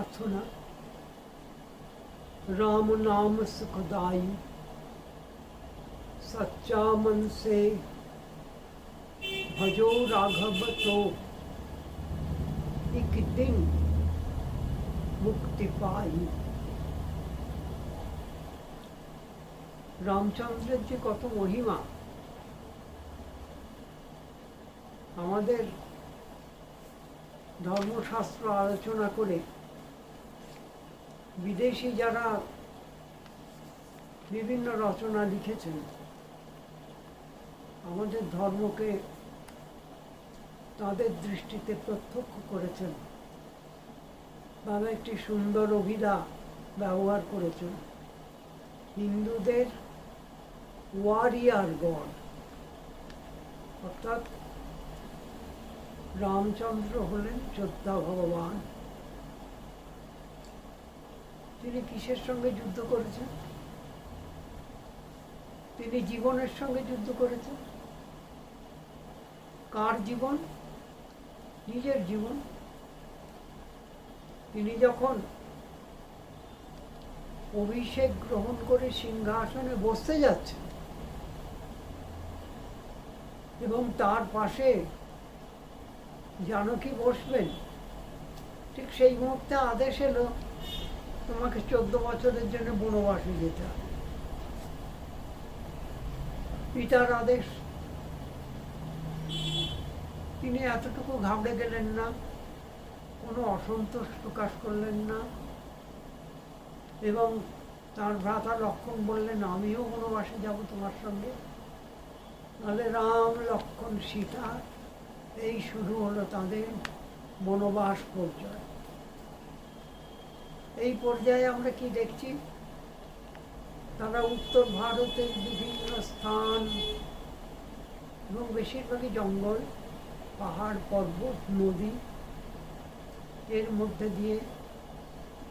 प्रार्थना राम नाम सुखदाई सच्चा मन से भजो राघव तो एक दिन মুক্তি পাই রামচন্দ্রের যে কত মহিমা আমাদের ধর্মশাস্ত্র আলোচনা করে বিদেশি যারা বিভিন্ন রচনা লিখেছেন, আমাদের ধর্মকে তাদের দৃষ্টিতে প্রত্যক্ষ করেছেন। তারা একটি সুন্দর অভিধা ব্যবহার করেছেন। হিন্দুদের ওয়ারিয়ার গড অর্থাৎ রামচন্দ্র হলেন যোদ্ধা ভগবান। তিনি কিসের সঙ্গে যুদ্ধ করেছেন? তিনি জীবনের সঙ্গে যুদ্ধ করেছেন? কার জীবন? নিজের জীবন। তিনি যখন অভিষেক গ্রহণ করে সিংহাসনে বসতে যাচ্ছেন এবং তার পাশে জানকী বসবেন, ঠিক সেই মুহূর্তে আদেশ এলো তোমাকে চোদ্দ বছরের জন্য বনবাসে যেতে হবে। পিতার আদেশ। তিনি এতটুকু ঘাবড়ে গেলেন না, কোনো অসন্তোষ প্রকাশ করলেন না, এবং তার ভ্রাতা লক্ষণ বললেন, আমিও বনবাসে যাব তোমার সঙ্গে। তাহলে রাম, লক্ষণ, সীতা, এই শুরু হলো তাদের বনবাস পর্যায় এই পর্যায়ে আমরা কি দেখছি? তারা উত্তর ভারতের বিভিন্ন স্থান এবং বেশিরভাগই জঙ্গল, পাহাড়, পর্বত, নদী এর মধ্যে দিয়ে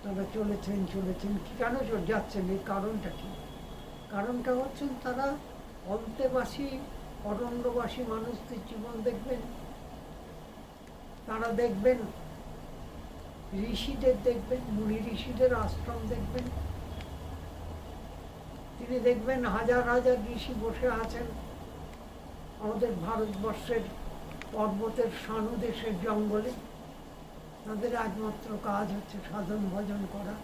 তারা চলেছেন চলেছেন। কি কেন যাচ্ছেন? এর কারণটা কি? কারণটা হচ্ছেন তারা অন্তেবাসী, অরণ্যবাসী মানুষদের জীবন দেখবেন। তারা দেখবেন ঋষিদের দেখবেন, মুনি ঋষিদের আশ্রম দেখবেন। তিনি দেখবেন হাজার হাজার ঋষি বসে আছেন। আমাদের ভারতবর্ষের পর্বতের সানু দেশের জঙ্গলে। তাদের একমাত্র কাজ হচ্ছে সাধন ভজন করা।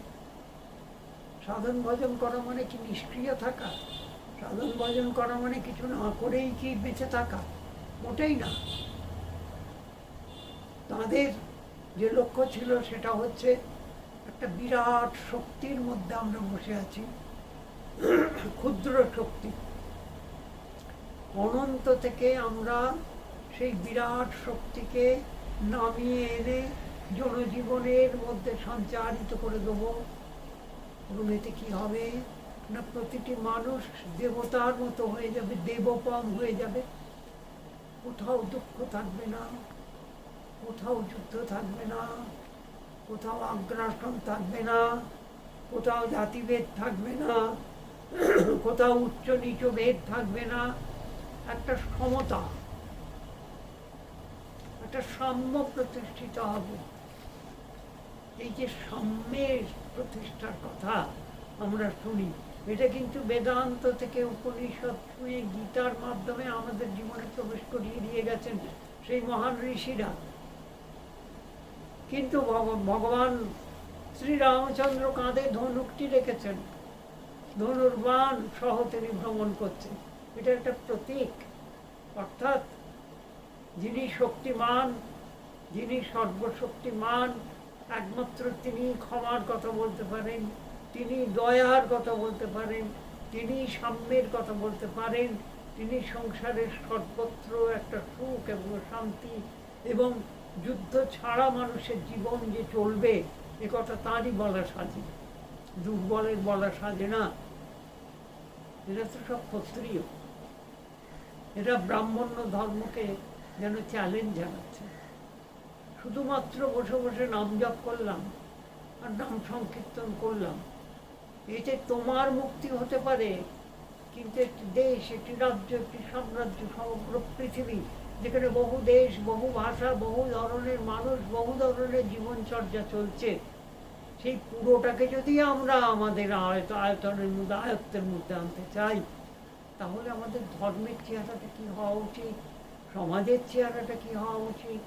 সাধন ভজন করা মানে কি নিষ্ক্রিয় থাকা? সাধন ভজন করা মানে কিছু না করেই কি বেঁচে থাকা? মোটেই না। তাদের যে লক্ষ্য ছিল সেটা হচ্ছে একটা বিরাট শক্তির মধ্যে আমরা বসে আছি। ক্ষুদ্র শক্তি। অনন্ত থেকে আমরা সেই বিরাট শক্তিকে নামিয়ে এনে জনজীবনের মধ্যে সঞ্চারিত করে দেব। এবং এতে কি হবে? না প্রতিটি মানুষ দেবতার মতো হয়ে যাবে দেবপম হয়ে যাবে। কোথাও দুঃখ থাকবে না। কোথাও যুদ্ধ থাকবে না, কোথাও আগ্রাসন থাকবে না, কোথাও জাতিভেদ থাকবে না, কোথাও উচ্চ নিচ ভেদ থাকবে না। একটা সমতা, একটা সাম্য প্রতিষ্ঠিত হবে। এই যে সাম্যের প্রতিষ্ঠার কথা আমরা শুনি, এটা কিন্তু বেদান্ত থেকে উপনিষদ ছুঁয়ে গীতার মাধ্যমে আমাদের জীবনে প্রবেশ করিয়ে দিয়ে গেছেন সেই মহান ঋষিরা। কিন্তু ভগ- ভগবান শ্রীরামচন্দ্র কাঁধে ধনুকটি রেখেছেন। ধনুর্বাণ সহ তিনি ভ্রমণ করছেন। এটা একটা প্রতীক। অর্থাৎ যিনি শক্তিমান, যিনি সর্বশক্তিমান, একমাত্র তিনি ক্ষমার কথা বলতে পারেন, তিনি দয়ার কথা বলতে পারেন, তিনি সাম্যের কথা বলতে পারেন, তিনি সংসারের সর্বত্র একটা সুখ এবং শান্তি এবং যুদ্ধ ছাড়া মানুষের জীবন যে চলবে, এ কথা তারই বলা সাজে। দুর্বলের বলা সাজে না। এরা তো সব ক্ষত্রিয়। এরা ব্রাহ্মণ্য ধর্মকে যেন চ্যালেঞ্জ জানাচ্ছে। শুধুমাত্র বসে বসে নাম জপ করলাম আর নাম সংকীর্তন করলাম। এতে তোমার মুক্তি হতে পারে, কিন্তু একটি দেশ, একটি রাজ্য, একটি সাম্রাজ্য, সমগ্র পৃথিবী যেখানে বহু দেশ, বহু ভাষা, বহু ধরনের মানুষ, বহু ধরনের জীবনচর্যা চলছে, সেই পুরোটাকে যদি আমরা আমাদের আয়ত, আয়তনের মধ্যে, আয়ত্তের মধ্যে আনতে চাই, তাহলে আমাদের ধর্মের চেহারাটা কি হওয়া উচিত? সমাজের চেহারাটা কি হওয়া উচিত?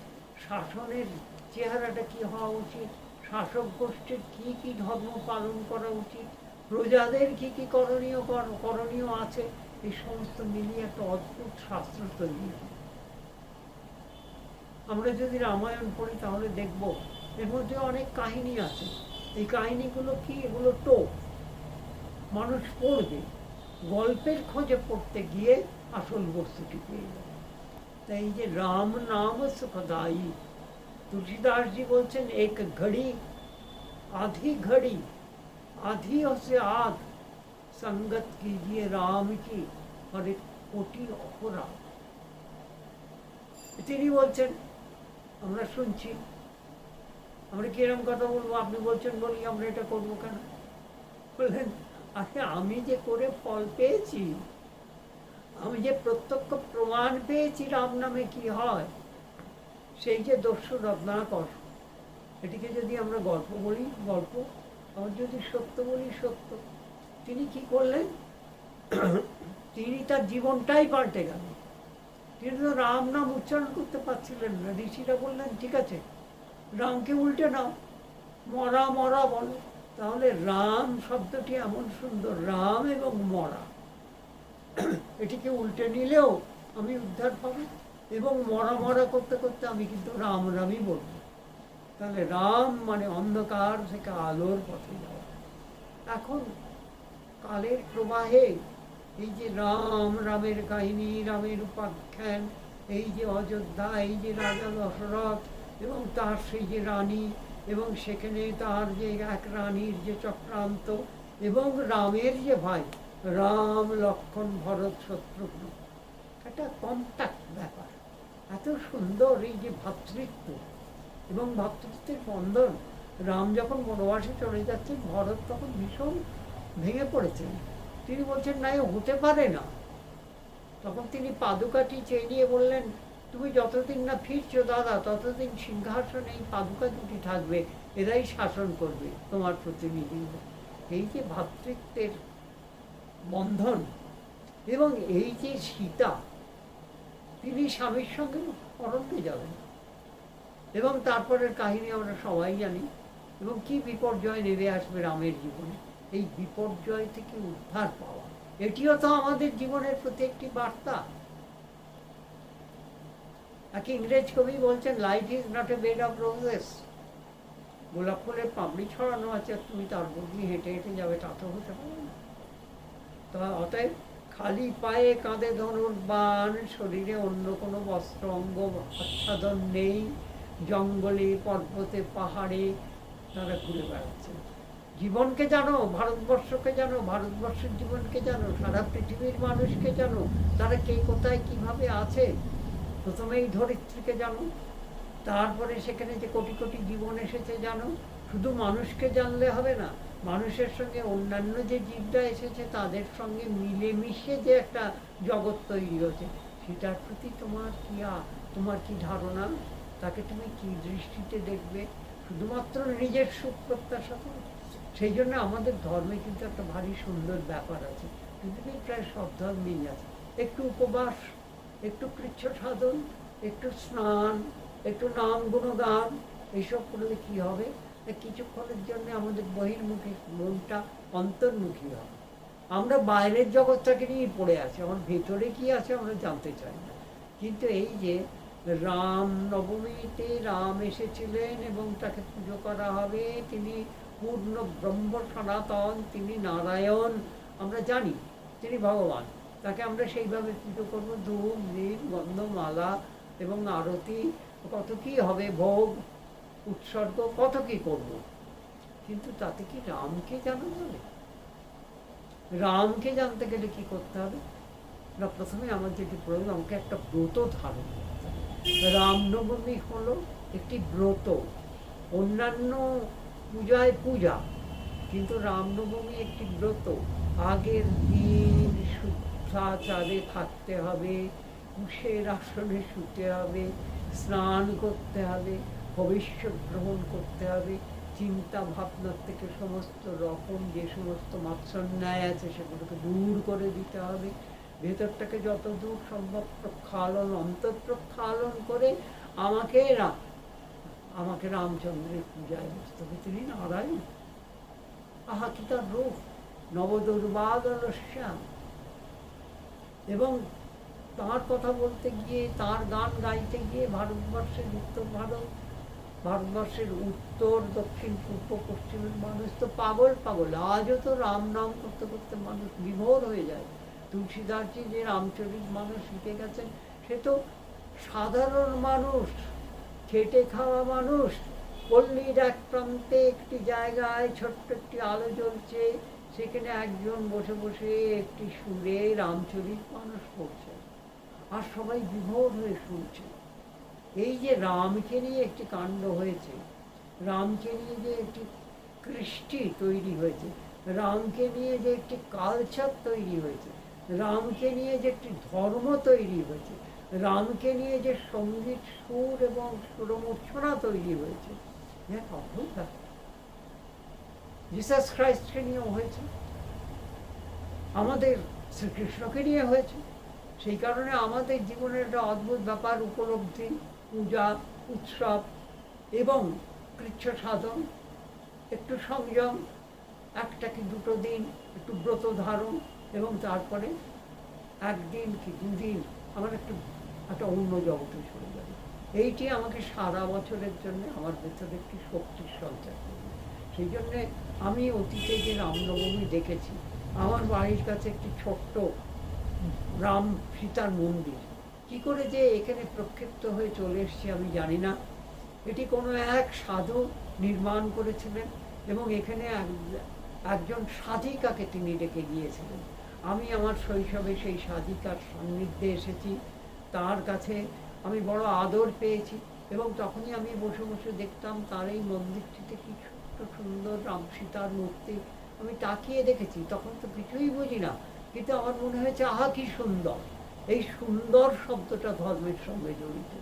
শাসনের চেহারাটা কি হওয়া উচিত? শাসক গোষ্ঠীর কি কি ধর্ম পালন করা উচিত? প্রজাদের কি কি করণীয়, কর- করণীয় আছে? এই সমস্ত মিলিয়ে একটা অদ্ভুত শাস্ত্র তৈরি হয় আমরা যদি রামায়ণ পড়ি তাহলে দেখব এর মধ্যে অনেক কাহিনী আছে এই কাহিনীগুলো কি এগুলো টোপ মানুষ পড়বে গল্পের খোঁজে পড়তে গিয়ে আসল বস্তুটি পেয়ে যাবে তাই এই যে রাম নাম সুখদায়ী তুলসীদাসজি বলছেন এক ঘড়ি आधी घड़ी आधी से आध संगत कीजिए राम की और एक कोटि अपराध তিনি বলছেন আমরা শুনছি। আমরা কিরম কথা বলব? আপনি বলছেন বলি আমরা এটা করব কেন? বললেন, আরে আমি যে করে ফল পেয়েছি, আমি যে প্রত্যক্ষ প্রমাণ পেয়েছি রাম নামে কি হয়, সেই যে দস্যু রত্নাকর, এটিকে যদি আমরা গল্প বলি, গল্প, আবার যদি সত্য বলি, সত্য। তিনি কি করলেন? তিনি তার জীবনটাই পাল্টে গেলেন। তিনি তো রাম নাম উচ্চারণ করতে পারছিলেন না। ঋষিরা বললেন, ঠিক আছে, রামকে উল্টে নাও। মরা মরা বলো। তাহলে রাম শব্দটি এমন সুন্দর, রাম এবং মরা। এটিকে উল্টে নিলেও আমি উদ্ধার পাবো এবং মরা মরা করতে করতে আমি কিন্তু রাম রামই বলব। তাহলে রাম মানে অন্ধকার থেকে আলোর পথে যাওয়া। এখন কালের প্রবাহে এই যে রাম, রামের কাহিনী, রামের উপাখ্যান, এই যে অযোধ্যা, এই যে রাজা দশরথ এবং তার সেই যে রানী এবং সেখানে তার যে এক রানীর যে চক্রান্ত এবং রামের যে ভাই, রাম, লক্ষণ, ভরত শত্রুঘ্ন একটা কম্প্যাক্ট ব্যাপার। এত সুন্দর এই যে ভাতৃত্ব এবং ভ্রাতৃত্বের বন্ধন। রাম যখন বনবাসে চলে যাচ্ছেন, ভরত তখন ভীষণ ভেঙে পড়েছেন। তিনি বলছেন, না, এ হতে পারে না। তখন তিনি পাদুকাটি চেয়ে নিয়ে বললেন, তুমি যতদিন না ফিরছো দাদা, ততদিন সিংহাসনে এই পাদুকা দুটি থাকবে, এরাই শাসন করবে তোমার প্রতিনিধি। এই যে ভাতৃত্বের বন্ধন এবং এই যে সীতা, তিনি স্বামীর সঙ্গে অরণ্যে যাবেন। এবং তারপরের কাহিনী আমরা সবাই জানি, এবং কি বিপর্যয় নেমে আসবে রামের জীবনে। এই বিপর্যয় থেকে উদ্ধার পাওয়া। এটিও তো আমাদের জীবনের প্রতি একটি বার্তা। এক ইংরেজ কবি বলছেন life is not a bed of roses গোলাপ ফুলের পাপড়ি ছড়ানো আছে, তুমি তার দিয়ে হেঁটে হেঁটে যাবে, তা তো হতে পারে না। তা অতএব খালি পায়ে কাঁধে ধনুর বান শরীরে অন্য কোনো বস্ত্র, অঙ্গ, আচ্ছাদন নেই। জঙ্গলে, পর্বতে, পাহাড়ে তারা ঘুরে বেড়াচ্ছে। জীবনকে জানো, ভারতবর্ষকে জানো, ভারতবর্ষের জীবনকে জানো, সারা পৃথিবীর মানুষকে জানো, তারা কে কোথায় কীভাবে আছে? প্রথমেই ধরিত্রীকে জানো, তারপরে সেখানে যে কোটি কোটি জীবন এসেছে জানো, শুধু মানুষকে জানলে হবে না, মানুষের সঙ্গে অন্যান্য যে জীবরা এসেছে, তাদের সঙ্গে মিলেমিশে যে একটা জগৎ তৈরি হয়েছে, সেটার প্রতি তোমার কি তোমার কি ধারণা? তাকে তুমি কি দৃষ্টিতে দেখবে? শুধুমাত্র নিজের সুখ প্রত্যাশা করে সেই জন্য আমাদের ধর্মে কিন্তু একটা ভারী সুন্দর ব্যাপার আছে। পৃথিবীর প্রায় সব ধর্মেই আছে। একটু উপবাস, একটু কৃচ্ছ সাধন, একটু স্নান, একটু নাম গুণগান, এইসব করলে কি হবে? কিছুক্ষণের জন্য আমাদের বহির্মুখী মনটা অন্তর্মুখী হবে। আমরা বাইরের জগৎটাকে নিয়ে পড়ে আছি। আমার ভেতরে কি আছে আমরা জানতে চাই না। কিন্তু এই যে রাম নবমীতে রাম এসেছিলেন এবং তাকে পুজো করা হবে, তিনি পূর্ণ ব্রহ্ম সনাতন, তিনি নারায়ণ, আমরা জানি তিনি ভগবান। তাকে আমরা সেইভাবে পুজো করব, ধূপ দীপ গন্ধমালা এবং আরতি, কত কি হবে, ভোগ, উৎসর্গ, কত কি করব। কিন্তু তাতে কি রামকে জানা যাবে রামকে জানতে গেলে কি করতে হবে? না, প্রথমে আমার যেটি প্রয়োজন, আমাকে একটা ব্রত ধারণ রামনবমী হলো একটি ব্রত। অন্যান্য পূজায় পূজা, কিন্তু রামনবমী একটি ব্রত। আগের দিন শুদ্ধাচারে থাকতে হবে কুশের আসনে শুতে হবে, স্নান করতে হবে ভবিষ্যৎ গ্রহণ করতে হবে। চিন্তা ভাবনার থেকে সমস্ত রকম যে সমস্ত মাৎসন্যায় আছে সেগুলোকে দূর করে দিতে হবে। ভেতরটাকে যত দূর সম্ভব প্রক্ষালন অন্তর প্রক্ষালন করে আমাকে আমাকে রামচন্দ্রের পূজায় হবে তিনি নারায়ণ আহা কি তার রূপ নবদুর্বাদলস্যাম এবং তার কথা বলতে গিয়ে তার গান গাইতে গিয়ে ভারতবর্ষের উত্তর ভারত ভারতবর্ষের উত্তর দক্ষিণ পূর্ব পশ্চিমের মানুষ তো পাগল পাগল আজও তো রাম নাম করতে করতে মানুষ বিভোর হয়ে যায় তুলসীদাসজি যে রামচরিত মানুষ শিখে গেছেন সে তো সাধারণ মানুষ খেটে খাওয়া মানুষ। পল্লীর এক প্রান্তে একটি জায়গায় ছোট্ট একটি আলো জ্বলছে। সেখানে একজন বসে বসে একটি সুরে রামচরিত মানুষ পড়ছে আর সবাই বিভোর হয়ে শুনছে। এই যে রামকে নিয়ে একটি কাণ্ড হয়েছে রামকে নিয়ে যে একটি কৃষ্টি তৈরি হয়েছে রামকে নিয়ে যে একটি কালচার তৈরি হয়েছে রামকে নিয়ে যে একটি ধর্ম তৈরি হয়েছে রামকে নিয়ে যে সংগীত, সুর এবং সুরমূর্ছনা তৈরি হয়েছে অদ্ভুত জিসাস খ্রাইস্টকে নিয়েও হয়েছে, আমাদের শ্রীকৃষ্ণকে নিয়ে হয়েছে, সেই কারণে আমাদের জীবনের একটা অদ্ভুত ব্যাপার, উপলব্ধি, পূজা, উৎসব এবং কৃচ্ছ সাধন, একটু সংযম, একটা কি দুটো দিন, একটু ব্রত ধারণ এবং তারপরে একদিন কি দুদিন, আমার একটু একটা অন্য জগতে চলে যাবে। এইটি আমাকে সারা বছরের জন্য আমার ভেতরে একটি শক্তির সঞ্চার করবে। সেই জন্যে আমি অতীতে যে রামনবমী দেখেছি, আমার বাড়ির কাছে একটি ছোট্ট রাম সীতার মন্দির। কি করে যে এখানে প্রক্ষিপ্ত হয়ে চলে এসছে আমি জানি না। এটি কোনো এক সাধু নির্মাণ করেছিলেন এবং এখানে এক- একজন সাধিকাকে তিনি রেখে গিয়েছিলেন। আমি আমার শৈশবে সেই সাধিকার সান্নিধ্যে এসেছি। তার কাছে আমি বড় আদর পেয়েছি এবং তখনই আমি বসে বসে দেখতাম তার এই মন্দিরটিতে কি ছোট্ট সুন্দর রাম সীতার মূর্তি। আমি তাকিয়ে দেখেছি তখন তো কিছুই বুঝি না। কিন্তু আমার মনে হয়েছে আহা কি সুন্দর। এই সুন্দর শব্দটা ধর্মের সঙ্গে জড়িত।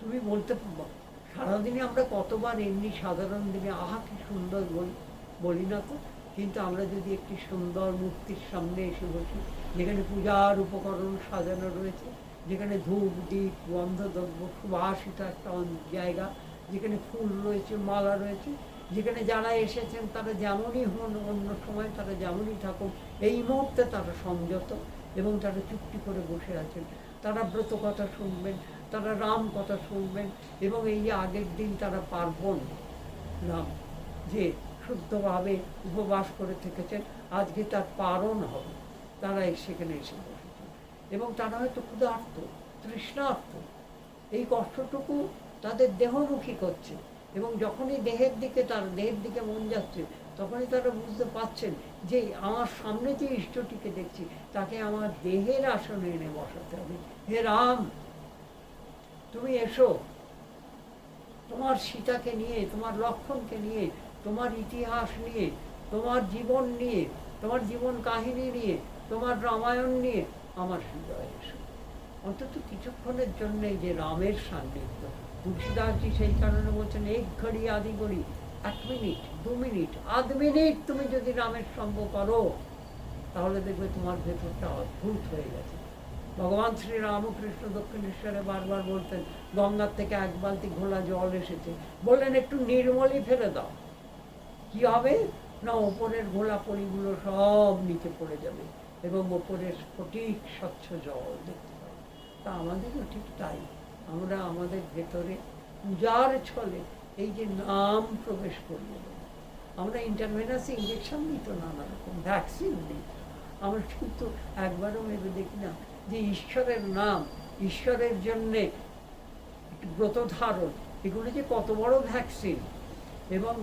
তুমি বলতে পারো, সারাদিনে আমরা কতবার এমনি সাধারণ দিনে আহা কি সুন্দর বলি বলি না তো? কিন্তু আমরা যদি একটি সুন্দর মূর্তির সামনে এসে বসি, যেখানে পূজার উপকরণ সাজানো রয়েছে, যেখানে ধূপ দ্বীপ গন্ধদ্রব্য, সুবাসিত একটা জায়গা, যেখানে ফুল রয়েছে, মালা রয়েছে, যেখানে যারা এসেছেন তারা যেমনই হন, অন্য সময় তারা যেমনই থাকুক, এই মুহূর্তে তারা সংযত এবং তারা চুক্তি করে বসে আছেন। তারা ব্রত কথা শুনবেন, তারা রাম কথা শুনবেন এবং এই যে আগের দিন তারা পার্বণ, রাম, যে শুদ্ধভাবে উপবাস করে থেকেছেন, আজকে তার পারণ হবে। তারা সেখানে এসে বসেছেন। এবং তারা হয়তো ক্ষুধার্ত, তৃষ্ণার্ত। এই কষ্টটুকু তাদের দেহমুখী করছে। এবং যখনই দেহের দিকে তার দেহের দিকে মন যাচ্ছে, তখনই তারা বুঝতে পারছেন যে আমার সামনে যে ইষ্টটিকে দেখছি, তাকে আমার দেহের আসনে এনে বসাতে হবে। হে রাম, তুমি এসো। তোমার সীতাকে নিয়ে, তোমার লক্ষণকে নিয়ে তোমার ইতিহাস নিয়ে, তোমার জীবন নিয়ে, তোমার জীবন কাহিনী নিয়ে, তোমার রামায়ণ নিয়ে আমার হৃদয়ে এসো। অন্তত কিছুক্ষণের জন্য যে রামের সান্নিধ্য, তুলসীদাসজি সেই কারণে বলছেন, এক ঘড়ি আদি ঘড়ি এক মিনিট, দু মিনিট, আধ মিনিট তুমি যদি রামের সঙ্গ করো, তাহলে দেখবে তোমার ভেতরটা অদ্ভুত হয়ে গেছে। ভগবান শ্রী রামকৃষ্ণ দক্ষিণেশ্বরে বারবার বলতেন, গঙ্গার থেকে এক বালতি ঘোলা জল এসেছে। বললেন, একটু নির্মলই ফেলে দাও। কি হবে? না, ওপরের ঘোলা পলিগুলো সব নিচে পড়ে যাবে এবং ওপরের স্ফটিক স্বচ্ছ জল দেখতে পাবে। তা আমাদেরও ঠিক তাই। আমরা আমাদের ভেতরে পূজার ছলে এই যে নাম প্রবেশ করিয়ে আমরা ইন্টারভেনাস ইঞ্জেকশন দিই তো নানা রকম ভ্যাকসিন দিই আমরা কিন্তু একবারও ভেবে দেখি না যে ঈশ্বরের নাম, ঈশ্বরের জন্যে ব্রত ধারণ এগুলো যে কত বড় ভ্যাকসিন এবং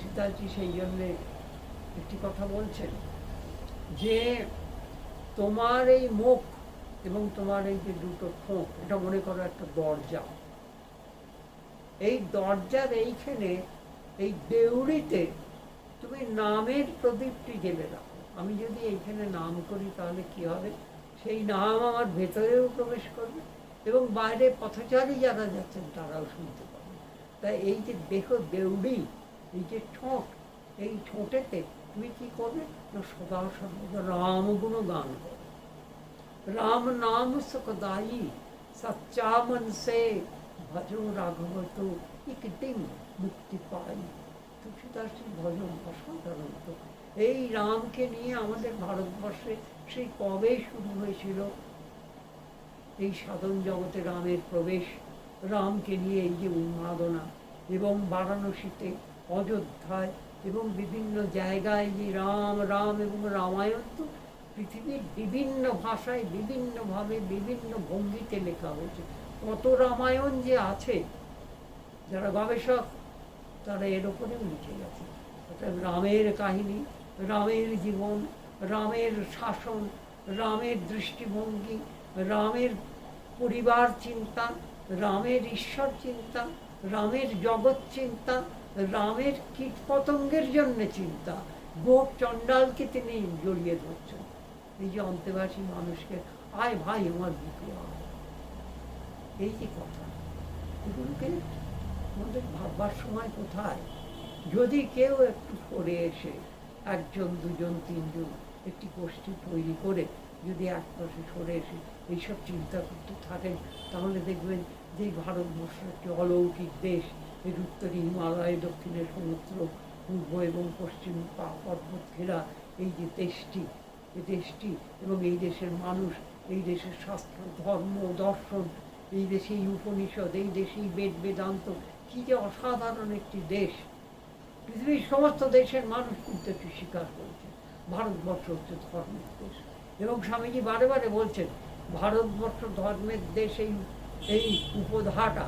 সীতাজি সেই জন্যে একটি কথা বলছেন? যে তোমার এই মুখ এবং তোমার এই যে দুটো ঠোঁট এটা মনে করো একটা দরজা। এই দরজার এইখানে, এই দেউড়িতে তুমি নামের প্রদীপটি জেলে রাখো আমি যদি এইখানে নাম করি তাহলে কি হবে? সেই নাম আমার ভেতরেও প্রবেশ করবে এবং বাইরে পথচারী যারা যাচ্ছেন তারাও শুনতে পাবে। তাই এই যে দেহ দেউড়ি এই যে ঠোঁট, এই ঠোঁটেতে তুমি কি করবে? না সদা সর্বদা রাম গুণ গান রাম নাম সুখদায়ী সচ্চা মনসে সে রাঘবত, একদিন মুক্তি পাই। তুলসীদাসের ভজন অসাধারণ এই রামকে নিয়ে আমাদের ভারতবর্ষে সেই কবে শুরু হয়েছিল? এই সাধন জগতে রামের প্রবেশ, রামকে নিয়ে এই যে উন্মাদনা এবং বারাণসীতে অযোধ্যায় এবং বিভিন্ন জায়গায় যে রাম রাম এবং রামায়ণ তো পৃথিবীর বিভিন্ন ভাষায়, বিভিন্নভাবে, বিভিন্ন ভঙ্গিতে লেখা হয়েছে। কত রামায়ণ যে আছে, যারা গবেষক, তারা এর ওপরেও লিখে গেছে। অর্থাৎ রামের কাহিনী, রামের জীবন, রামের শাসন, রামের দৃষ্টিভঙ্গি, রামের পরিবার চিন্তা, রামের ঈশ্বর চিন্তা, রামের জগৎ চিন্তা রামের কীট পতঙ্গের জন্য চিন্তা? গোপ চণ্ডালকে তিনি জড়িয়ে ধরছেন। এই যে অন্তেবাসী মানুষকে, আয় ভাই আমার বুকে এই যে কথা? এগুলোকে আমাদের ভাববার সময় কোথায়? যদি কেউ একটু সরে এসে একজন, দুজন, তিনজন একটি গোষ্ঠী তৈরি করে যদি এক পাশে সরে এসে এইসব চিন্তা করতে থাকেন, তাহলে দেখবেন যে ভারতবর্ষ একটি অলৌকিক দেশ এর উত্তরে হিমালয় দক্ষিণে সমুদ্র, পূর্ব এবং পশ্চিম পর্বত ঘেরা এই যে দেশটি এই দেশটি এবং এই দেশের মানুষ, এই দেশের শাস্ত্র, ধর্ম, দর্শন, এই দেশে এই উপনিষদ, এই দেশেই বেদ, বেদান্ত, কি যে অসাধারণ একটি দেশ। পৃথিবীর সমস্ত দেশের মানুষ কিন্তু এটি স্বীকার করেছে। ভারতবর্ষ হচ্ছে ধর্মের দেশ। এবং স্বামীজি বারে বারে বলছেন, ভারতবর্ষ ধর্মের দেশ, এই এই উপধাটা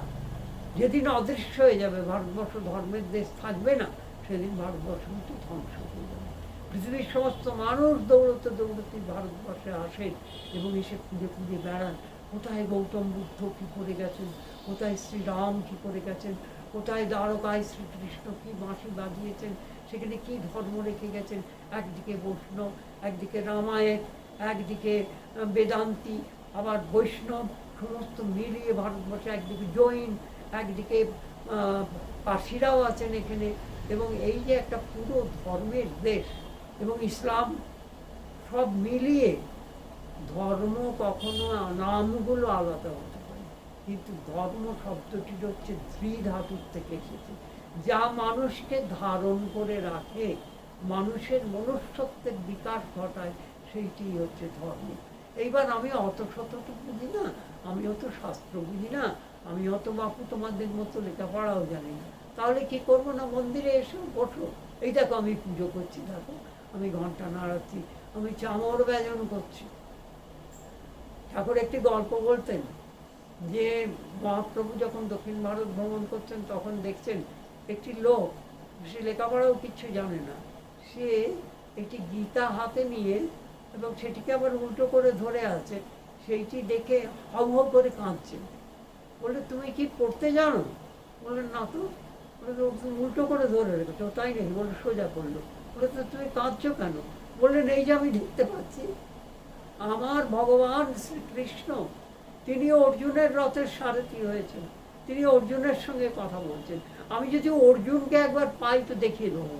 যেদিন অদৃশ্য হয়ে যাবে, ভারতবর্ষ ধর্মের দেশ থাকবে না, সেদিন ভারতবর্ষ কিন্তু ধ্বংস হয়ে যাবে। পৃথিবীর সমস্ত মানুষ দৌড়তে দৌড়তে ভারতবর্ষে আসেন এবং এসে খুঁজে খুঁজে বেড়ান, কোথায় গৌতম বুদ্ধ কী করে গেছেন, কোথায় শ্রীরাম কী করে গেছেন, কোথায় দ্বারকায় শ্রীকৃষ্ণ কী বাঁশি বাজিয়েছেন, সেখানে কী ধর্ম রেখে গেছেন, একদিকে বৈষ্ণব, একদিকে রামায়ণ, একদিকে বেদান্তি, আবার বৈষ্ণব, সমস্ত মিলিয়ে ভারতবর্ষে একদিকে জৈন একদিকে পার্সিরাও আছেন এখানে এবং এই যে একটা পুরো ধর্মের দেশ এবং ইসলাম সব মিলিয়ে ধর্ম কখনো নামগুলো আলাদা হতে পারে। কিন্তু ধর্ম শব্দটির হচ্ছে ধাতুর থেকে এসেছে। যা মানুষকে ধারণ করে রাখে, মানুষের মনুষ্যত্বের বিকাশ ঘটায়, সেইটি হচ্ছে ধর্ম। এইবার আমি অত শত তো বুঝি না, আমি অত শাস্ত্র বুঝি না আমি অত বাপু তোমাদের মতো লেখাপড়াও জানি না। তাহলে কি করব না মন্দিরে এসো বসো? এই দেখো আমি পুজো করছি, দেখো। আমি ঘণ্টা নাড়াচ্ছি, আমি চামর ব্যজন করছি। ঠাকুর একটি গল্প বলতেন যে, মহাপ্রভু যখন দক্ষিণ ভারত ভ্রমণ করছেন, তখন দেখছেন একটি লোক, সে লেখাপড়াও কিচ্ছু জানে না। সে একটি গীতা হাতে নিয়ে এবং সেটিকে আবার উল্টো করে ধরে আছে, সেইটি দেখে হাউ করে কাঁদছে। বলে তুমি কি পড়তে জানো? বললেন না তো। বলে উল্টো করে ধরে রেখেছো। তাই নেই বলে সোজা করল। বলে তো তুমি কাঁদছো কেন? বললেন এই যে আমি দেখতে পাচ্ছি, আমার ভগবান শ্রীকৃষ্ণ, তিনি অর্জুনের রথের সারথি হয়েছেন। তিনি অর্জুনের সঙ্গে কথা বলছেন। আমি যদি অর্জুনকে একবার পাই তো দেখিয়ে দেবো।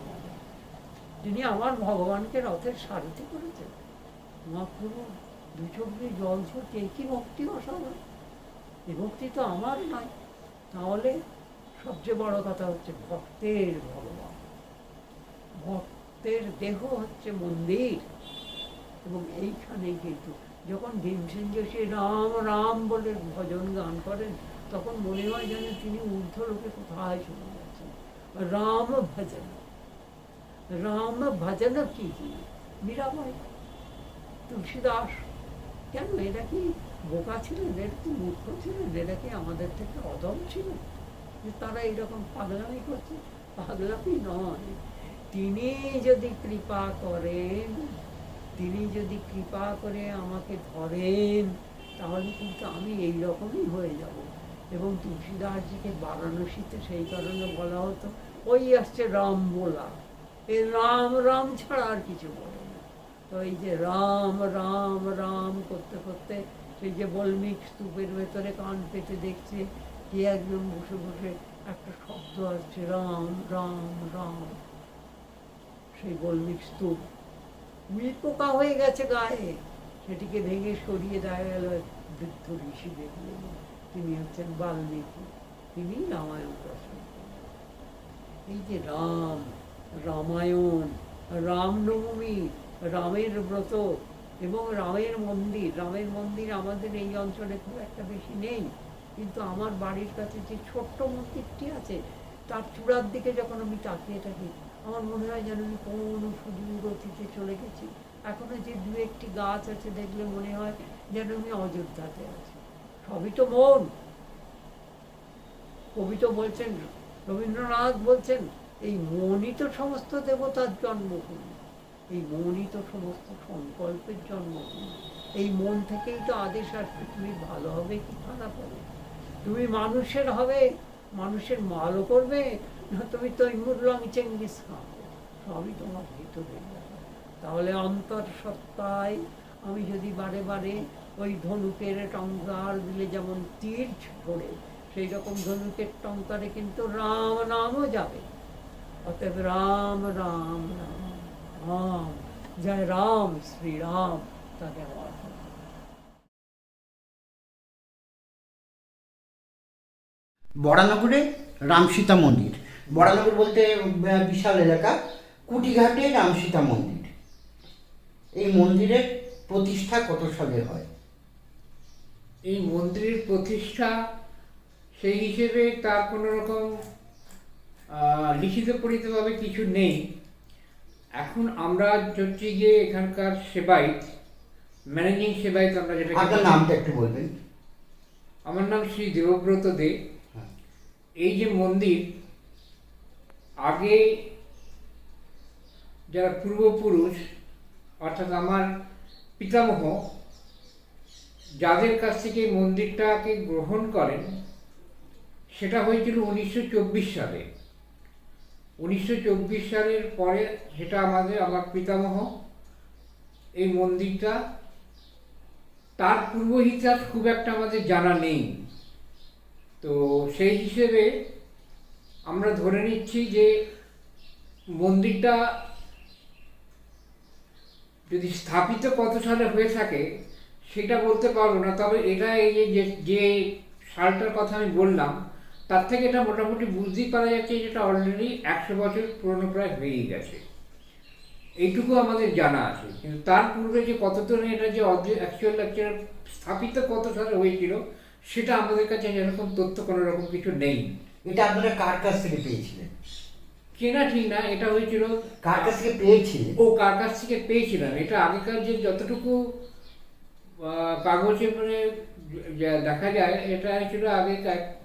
তিনি আমার ভগবানকে রথের সারথি করেছেন। মহাপ্রভু দু চোখ জল এই কি ভক্তি অসাধারণ এই ভক্তি তো আমার নয়। তাহলে সবচেয়ে বড় কথা হচ্ছে ভক্তের ভগবান। ভক্তের দেহ হচ্ছে মন্দির। এবং এইখানে কিন্তু যখন ভীমসেন যোশী রাম রাম বলে ভজন গান করেন, তখন মনে হয় যেন তিনি ঊর্ধ্ব লোকে কোথায় চলে যাচ্ছেন। রাম ভজন। রাম ভজন কি? মীরাবাই তুলসীদাস। কেন? এটা কি বোকা ছিলেন এরা কি মূর্খ ছিলেন এরা কি আমাদের থেকে অদম ছিল। যে তারা এরকম পাগলামি করছে, পাগলামি নয়। তিনি যদি কৃপা করেন, তিনি যদি কৃপা করে আমাকে ধরেন, তাহলে কিন্তু আমি এই রকমই হয়ে যাব। এবং তুলসীদাসজিকে বারাণসীতে সেই কারণে বলা হতো, ওই আসছে রাম বলা। এই রাম রাম ছাড়া আর কিছু বলে না। তো এই যে রাম রাম রাম করতে করতে যে বল্মিক স্তূপের ভেতরে কান পেতে দেখছে, কে একজন বসে বসে একটা শব্দ আসছে, রাম রাম রাম। সেই বল্মিক স্তূপ। পোকা হয়ে গেছে গায়ে। সেটিকে ভেঙে সরিয়ে দেখা গেল বৃদ্ধ ঋষি দেখলেন তিনি হচ্ছেন বাল্মীকি। তিনি রামায়ণ রচনা এই যে রাম, রামায়ণ, রামনবমী, রামের ব্রত এবং রামের মন্দির রামের মন্দির আমাদের এই অঞ্চলে খুব একটা বেশি নেই। কিন্তু আমার বাড়ির কাছে যে ছোট্ট মন্দিরটি আছে, তার চূড়ার দিকে যখন আমি তাকিয়ে থাকি, আমার মনে হয় যেন আমি কোনো সুদূর অতীতে চলে গেছি। এখনও যে দু একটি গাছ আছে, দেখলে মনে হয় যেন আমি অযোধ্যাতে আছি। সবই তো মন। কবি তো বলছেন, রবীন্দ্রনাথ বলছেন, এই মনই তো সমস্ত দেবতার জন্মভূমি। এই মনই তো সমস্ত সংকল্পের জন্মভূমি এই মন থেকেই তো আদেশ আসবে তুমি ভালো হবে কি খারাপ হবে? তুমি মানুষের হবে, মানুষের মালও করবে, না তুমি তৈমুর রং চেঙ্গিস খান সবই তোমার ভিতরে তাহলে অন্তর সত্তায় আমি যদি বারে বারে ওই ধনুকের টঙ্কার দিলে যেমন তীর পড়ে সেই রকম ধনুকের টঙ্কারে কিন্তু রাম নামও যাবে। অতএব রাম রাম রাম। রাম জয় রাম শ্রীরাম তাকে আমার। বরানগরে রামসীতা মন্দির। বরানগর বলতে বিশাল এলাকা। কুটিঘাটে রামসীতা মন্দির। এই মন্দিরের প্রতিষ্ঠা কত সালে হয়? এই মন্দিরের প্রতিষ্ঠা সেই হিসেবে তার কোনো রকম আহ, লিখিত পরিতভাবে কিছু নেই। এখন আমরা হচ্ছে গিয়ে এখানকার সেবাই ম্যানেজিং সেবাই আমরা যেটা আপনার নামটা একটু বলবেন। আমার নাম শ্রী দেবব্রত দে। হ্যাঁ। এই যে মন্দির আগে যারা পূর্বপুরুষ অর্থাৎ আমার পিতামহ যাদের কাছ থেকে মন্দিরটাকে গ্রহণ করেন সেটা হয়েছিল উনিশশো চব্বিশ সালে। উনিশশো চব্বিশ সালের পরে সেটা আমাদের, আমার পিতামহ, এই মন্দিরটা, তার পূর্ব ইতিহাস খুব একটা আমাদের জানা নেই। তো সেই হিসেবে আমরা ধরে নিচ্ছি যে মন্দিরটা যদি স্থাপিত কত সালে হয়ে থাকে সেটা বলতে পারব না, তবে এটা এই যে যে- যে সালটার কথা আমি বললাম তার থেকে এটা মোটামুটি বুঝতেই পারা যাচ্ছে যেটা অলরেডি একশো বছর পুরনো প্রায় হয়েই গেছে। এইটুকু আমাদের জানা আছে। কিন্তু তার পূর্বে যে কতদিন এটা যে অ্যাকচুয়াল লেকচার স্থাপিত কত সালে হয়েছিল সেটা আমাদের কাছে যেরকম তথ্য কোনো রকম কিছু নেই। এটা আপনারা কার কাছ থেকে পেয়েছিলেন? কেনা ঠিক না এটা হয়েছিল কার কাছ থেকে পেয়েছিলেন? ও কার কাছ থেকে পেয়েছিলাম এটা আগেকার যে যতটুকু কাগজে মানে দেখা যায় এটা ছিল আগে কা-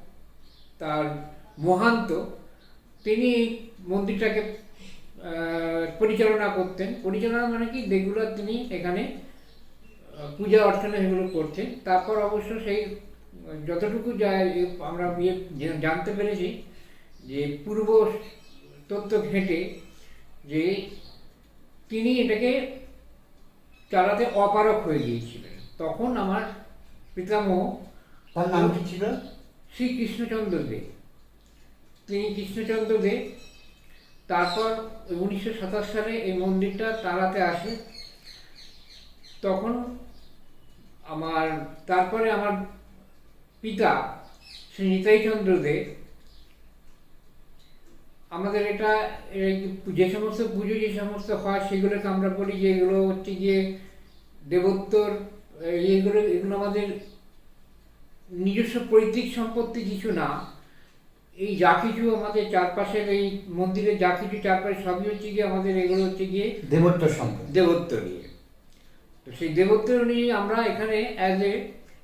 তার মহান্ত, তিনি মন্দিরটাকে পরিচালনা করতেন। পরিচালনা মানে কি? রেগুলার তিনি এখানে পূজা অর্চনা এগুলো করতেন। তারপর অবশ্য সেই, যতটুকু যা আমরা জানতে পেরেছি যে পূর্ব তথ্য ঘেঁটে যে তিনি এটাকে চালাতে অপারক হয়ে গিয়েছিলেন। তখন আমার পিতামহ তার নাম কি ছিল? শ্রী কৃষ্ণচন্দ্র দে তিনি কৃষ্ণচন্দ্র দে তারপর উনিশশো সাতাশ সালে এই মন্দিরটা তারাতে আসে। তখন আমার, তারপরে আমার পিতা শ্রী নিতাইচন্দ্র দে আমাদের এটা যে সমস্ত পুজো, যে সমস্ত হয়, সেগুলোকে আমরা বলি যে এগুলো হচ্ছে গিয়ে দেবোত্তর এইগুলো এগুলো আমাদের নিজস্ব পৈতৃক সম্পত্তি কিছু না এই যা কিছু আমাদের চারপাশের এই মন্দিরের যা কিছু চারপাশে সবই হচ্ছে গিয়ে আমাদের এগুলো হচ্ছে গিয়ে দেবত্ব সম্পদ। দেবত্ব নিয়ে। তো সেই দেবত্ব নিয়ে আমরা এখানে অ্যাজ এ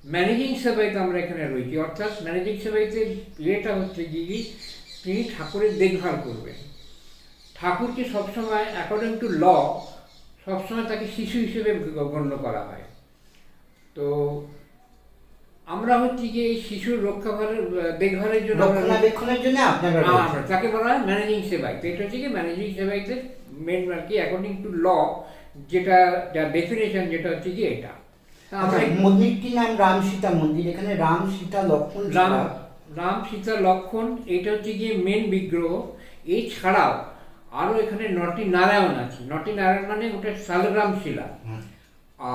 ম্যানেজিং সেবাইতে আমরা এখানে রয়েছি। অর্থাৎ ম্যানেজিং সেবাইতে ইয়েটা হচ্ছে গিয়ে তিনি ঠাকুরের দেখভাল করবেন। ঠাকুরকে সবসময় অ্যাকর্ডিং টু ল সবসময় তাকে শিশু হিসেবে গণ্য করা হয়। তো আমরা হচ্ছে যে এই শিশুর করার দেখভালের জন্য রক্ষণাবেক্ষণের জন্য আপনারা তাকে বলা হয় ম্যানেজিং সেবাই তো এটা হচ্ছে কি ম্যানেজিং সেবাইতে মেন আর কি অ্যাকর্ডিং টু ল যেটা যা ডেফিনেশন যেটা হচ্ছে কি এটা। আচ্ছা মন্দিরটির নাম? রাম সীতা মন্দির। এখানে রাম সীতা লক্ষ্মণ রাম রাম সীতা লক্ষণ এটা হচ্ছে গিয়ে মেন বিগ্রহ। এছাড়াও আরও এখানে নটি নারায়ণ আছে। নটি নারায়ণ মানে ওটা শালগ্রাম শিলা।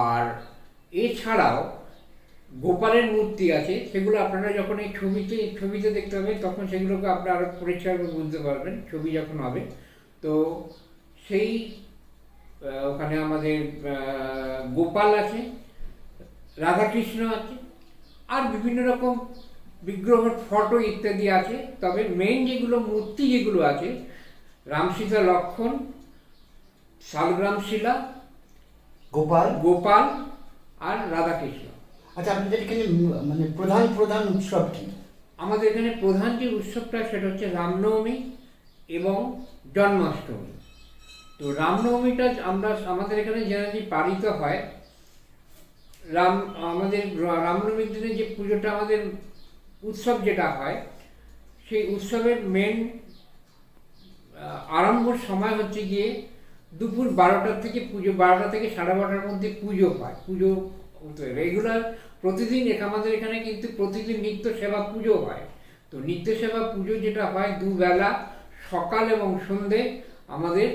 আর এছাড়াও গোপালের মূর্তি আছে সেগুলো আপনারা যখন এই ছবিতে ছবিতে দেখতে পাবেন তখন সেগুলোকে আপনারা আরও পরিষ্কারভাবে বুঝতে পারবেন ছবি যখন হবে। তো সেই ওখানে আমাদের গোপাল আছে রাধাকৃষ্ণ আছে আর বিভিন্ন রকম বিগ্রহের ফটো ইত্যাদি আছে। তবে মেন যেগুলো মূর্তি যেগুলো আছে রাম সীতা লক্ষণ শালগ্রাম শিলা গোপাল। গোপাল আর রাধাকৃষ্ণ। আচ্ছা আপনাদের এখানে মানে প্রধান প্রধান উৎসব কি? আমাদের এখানে প্রধান যে উৎসবটা সেটা হচ্ছে রামনবমী এবং জন্মাষ্টমী। তো রামনবমীটা আমরা, আমাদের এখানে জেনারেলি পালিত হয়, রাম, আমাদের রামনবমীর দিনে যে পুজোটা আমাদের উৎসব যেটা হয়, সেই উৎসবের মেন আরম্ভর সময় হচ্ছে গিয়ে দুপুর বারোটার থেকে পুজো, বারোটা থেকে সাড়ে বারোটার মধ্যে পুজো হয়, পুজো রেগুলার প্রতিদিন আমাদের এখানে কিন্তু প্রতিদিন নিত্য সেবা পুজো হয়। তো নিত্য সেবা পুজো যেটা হয় দুবেলা, সকাল এবং সন্ধে, আমাদের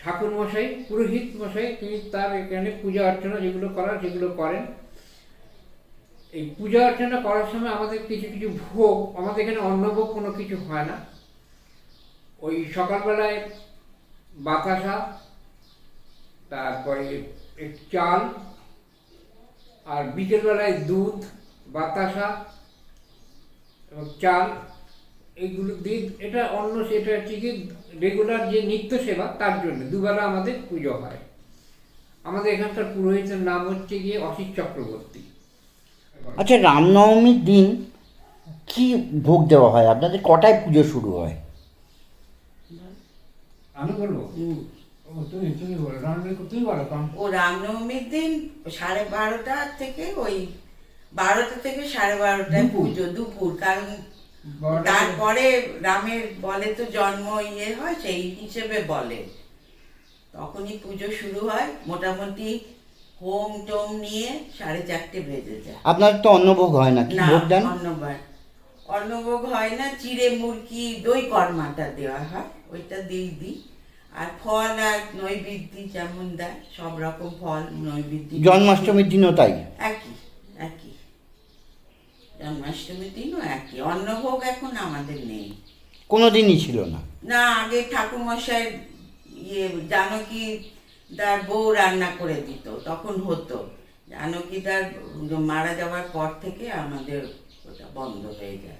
ঠাকুর মশাই পুরোহিত মশাই তিনি তার এখানে পূজা অর্চনা যেগুলো করার সেগুলো করেন। এই পূজা অর্চনা করার সময় আমাদের কিছু কিছু ভোগ, আমাদের এখানে অন্নভোগ কোনো কিছু হয় না। ওই সকালবেলায় বাতাসা, তারপরে চাল আর বিকেলবেলায় দুধ বাতাসা এবং চাল এইগুলো দিয়ে এটা অন্য সেটা হচ্ছে কি রেগুলার যে নিত্য সেবা তার জন্য দুবেলা আমাদের পুজো হয়। আমাদের এখানকার পুরোহিতের নাম হচ্ছে গিয়ে অসিত চক্রবর্তী। আচ্ছা রামনবমীর দিন কি ভোগ দেওয়া হয়? আপনাদের কটায় পুজো শুরু হয়? আমি বলব? ও রামনবমীর দিন সাড়ে বারোটা থেকে ওই বারোটা থেকে সাড়ে বারোটায় পুজো দুপুর। কারণ তারপরে রামের বলে তো জন্ম ইয়ে হয় সেই হিসেবে বলে। তখনই পুজো শুরু হয়। মোটামুটি হোম টোম নিয়ে সাড়ে চারটে বেজে যায়। আপনার তো অন্নভোগ হয় না না ভোগ দেন? অন্নবার অন্নভোগ হয় না চিড়ে মুরকি দই কর্মাটা দেওয়া হয়। ওইটা দিই দিই। আর ফল আর নৈবেদ্য যেমন দেয় সব রকম ফল নৈবেদ্য জন্মাষ্টমীর দিনও তাই? একই একই। জন্মাষ্টমীর দিনও একই। অন্নভোগ এখন আমাদের নেই। কোনো দিনই ছিল না। না আগে ঠাকুরমশাই ইয়ে জানকী দার বউ রান্না করে দিত তখন হতো। জানকী তার মারা যাওয়ার পর থেকে আমাদের ওটা বন্ধ হয়ে যায়।